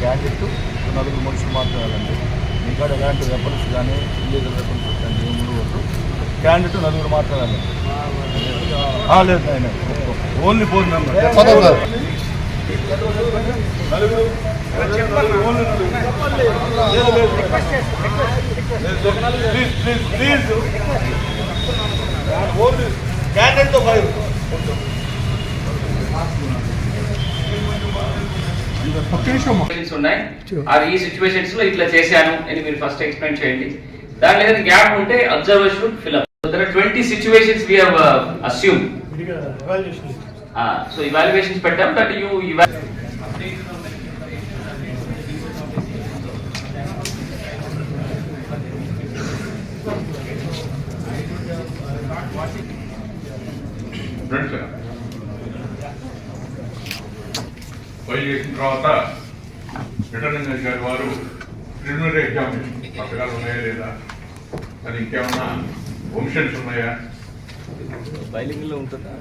Gadget నలుగురు మనుషులు మాట్లాడాలండి మీ కాడ ఎలాంటి వెపన్స్ కానీ ఇల్లీగల్ వెపన్స్ కానీ ఏమి ఉండవద్దు క్యాండిడేట్ నలుగురు మాట్లాడాలండి లేదు ఆయన ఓన్లీ ఫోన్ నెంబర్ నలుగురు ప్లీజ్ ప్లీజ్ ప్లీజ్ ఓన్లీ క్యాండిడేట్తో ఫైవ్ ఉన్నాయి. ఆ ఈ సిచ్యువేషన్స్లో ఇట్లా చేశాను అని మీరు ఫస్ట్ ఎక్స్ప్లెయిన్ చేయండి. దాని ఏదైనా గ్యాప్ ఉంటే observer should fill up there are twenty situations we have assume so evaluations పెట్టాం దట్ యు ఫైల్ చేసిన తర్వాత రిటర్నింగ్ అధికారి వారు ప్రిలిమినరీ ఎగ్జామినేషన్ పథకాలు ఉన్నాయా లేదా? అది ఇంకేమన్నా ఒమిషన్స్ ఉన్నాయా? బైలింగ్లో ఉంటుందా?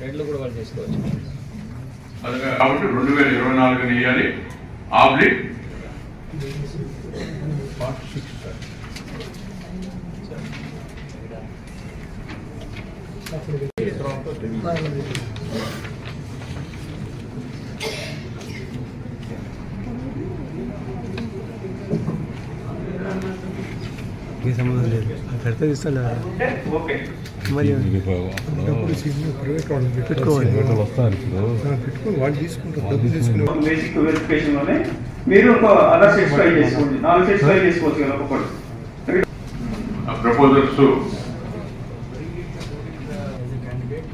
రెండులో కూడా వాళ్ళు చేసుకోవచ్చు. అది కాబట్టి రెండు వేల ఇరవై నాలుగు వేయాలి ఆబ్లిక్. ఏ సంబంధం లేదు. పెడితే ఇస్తాను ఓకే మరి పెట్టుకోవాలి పెట్టుకుని వాళ్ళు తీసుకుంటారు. బేసిక్ మీరు ఒక అదర్ చేసుకోండి. నాలుగు చేసుకోవచ్చు కదా proposals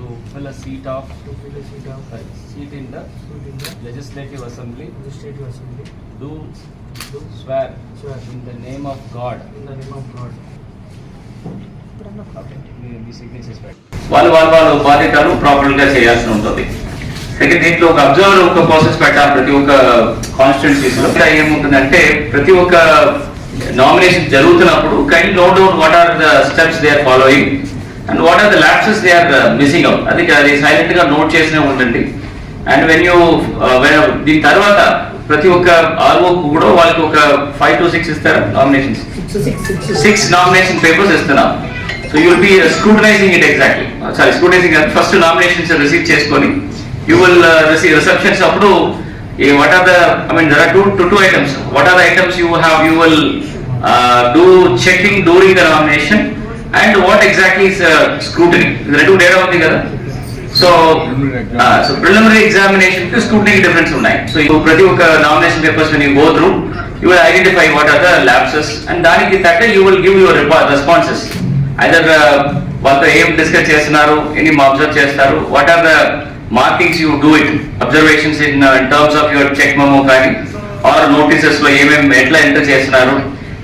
to fill a seat of seat in the legislative assembly. Do swear in the name of God. మీ signatures పెట్టండి. వాళ్ళు వాళ్ళ వాళ్ళ బాధ్యతలు ప్రాపర్గా చేయాల్సి ఉంటుంది. సెకండ్ దీంట్లో ఒక అబ్జర్వర్ ఒక ప్రాసెస్ పెట్టాలి ప్రతి ఒక్క కాన్స్టిట్యున్సీస్లో. ఏముంటుందంటే ప్రతి ఒక్క నామినేషన్ జరుగుతున్నప్పుడు kind note down what are the steps they are following and what are the lapses they are missing out అది అది సైలెంట్గా నోట్ చేసినా ఉండండి. అండ్ వెన్ యూ దీని తర్వాత ప్రతి ఒక్క ఆర్ఓ కూడా వాళ్ళకి ఒక ఫైవ్ టు సిక్స్ ఇస్తారు నామినేషన్స్ సిక్స్ నామినేషన్ పేపర్స్ ఇస్తున్నాం. So you will be scrutinizing it exactly sorry scrutinizing first nominations receive చేసుకొని యూ విల్ రిసీవ్ రిసెప్షన్స్ అప్పుడు what are the I mean there are two to two items what are the items you have you will do checking during the nomination and what exactly is scrutiny రెండు data ఉంది కదా. So so preliminary ఎగ్జామినేషన్కి scrutiny difference ఉన్నాయి. So ఇప్పుడు ప్రతి ఒక్క nomination papers you go through you will identify what are the lapses and దానికి తగ్గ you will give your responses either వాళ్ళతో ఏం డిస్కస్ చేస్తున్నారు ఎన్ని అబ్జర్వ్ చేస్తారు what are the markings you do it observations in terms of your check memo కానీ or నోటీసెస్లో ఏమేమి ఎట్లా ఎంటర్ చేస్తున్నారు?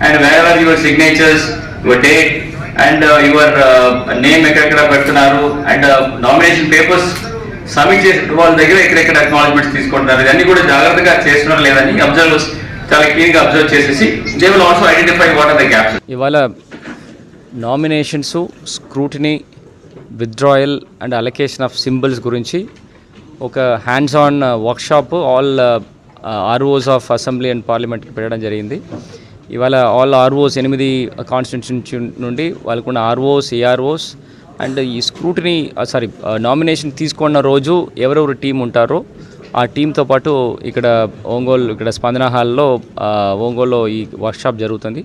And where are your signatures your date and your name ఎక్కడెక్కడ పెడుతున్నారు? అండ్ నామినేషన్ పేపర్స్ సబ్మిట్ చేసి వాళ్ళ దగ్గర ఎక్కడెక్కడ అక్నాలజ్మెంట్స్ తీసుకుంటున్నారు? ఇవన్నీ కూడా జాగ్రత్తగా చేస్తున్నారు లేదని అబ్జర్వ్ చాలా క్లీన్గా అబ్జర్వ్ చేసేసి they will also identify what are the gaps ఇవాళ nominations scrutiny withdrawal and allocation of symbols గురించి ఒక hands on workshop all ROs of assembly and పార్లమెంట్కి పెట్టడం జరిగింది. ఇవాళ ఆల్ ఆర్ఓస్ ఎనిమిది కాన్స్టిట్యూన్సీ నుండి వాళ్ళకున్న ఆర్ఓస్ ఏఆర్ఓస్ అండ్ ఈ స్క్రూటినీ సారీ నామినేషన్ తీసుకున్న రోజు ఎవరెవరు టీం ఉంటారో ఆ టీంతో పాటు ఇక్కడ ఒంగోలు ఇక్కడ స్పందన హాల్లో uh, ఒంగోలులో ఈ వర్క్షాప్ జరుగుతుంది.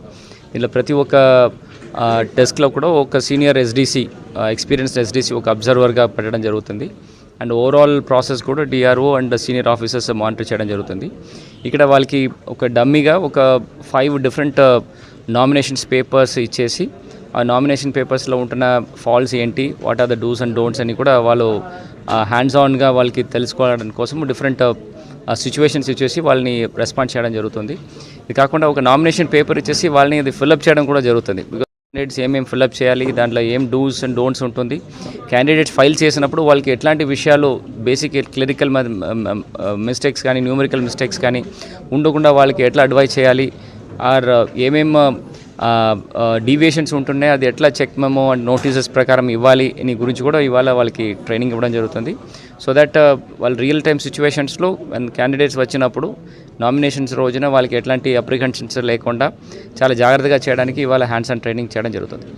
ఇందులో ప్రతి ఒక్క uh, డెస్క్లో కూడా ఒక సీనియర్ ఎస్డిసి ఎక్స్పీరియన్స్డ్ ఎస్డిసి ఒక అబ్జర్వర్గా పెట్టడం జరుగుతుంది. అండ్ ఓవరాల్ ప్రాసెస్ కూడా DRO and senior officers monitor చేయడం జరుగుతుంది. ఇక్కడ వాళ్ళకి ఒక డమ్మీగా ఒక ఫైవ్ డిఫరెంట్ నామినేషన్స్ పేపర్స్ ఇచ్చేసి ఆ నామినేషన్ పేపర్స్లో ఉంటున్న ఫాల్స్ ఏంటి what are the dos and don'ts అని కూడా వాళ్ళు హ్యాండ్స్ ఆన్గా వాళ్ళకి తెలుసుకోవడం కోసం డిఫరెంట్ సిచ్యువేషన్స్ uh, ఇచ్చేసి వాళ్ళని రెస్పాండ్ చేయడం జరుగుతుంది. ఇది కాకుండా ఒక నామినేషన్ పేపర్ ఇచ్చేసి వాళ్ళని అది ఫిల్అప్ చేయడం కూడా జరుగుతుంది. క్యాండిడేట్స్ ఏమేమి ఫిల్అప్ చేయాలి దాంట్లో ఏం డూస్ అండ్ డోంట్స్ ఉంటుంది. క్యాండిడేట్స్ ఫైల్ చేసినప్పుడు వాళ్ళకి ఎట్లాంటి విషయాలు బేసిక్ క్లినికల్ మిస్టేక్స్ కానీ న్యూమరికల్ మిస్టేక్స్ కానీ ఉండకుండా వాళ్ళకి ఎట్లా అడ్వైజ్ చేయాలి ఆర్ ఏమేం డీవియేషన్స్ ఉంటున్నాయి అది ఎట్లా చెక్ మెమో అండ్ నోటీసెస్ ప్రకారం ఇవ్వాలి అని గురించి కూడా ఇవాళ వాళ్ళకి ట్రైనింగ్ ఇవ్వడం జరుగుతుంది. సో దట్ వాళ్ళు రియల్ టైమ్ సిచ్యువేషన్స్లో క్యాండిడేట్స్ వచ్చినప్పుడు నామినేషన్స్ రోజున వాళ్ళకి ఎట్లాంటి అప్రిహెన్షన్స్ లేకుండా చాలా జాగ్రత్తగా చేయడానికి ఇవాళ హ్యాండ్స్ ఆన్ ట్రైనింగ్ చేయడం జరుగుతుంది.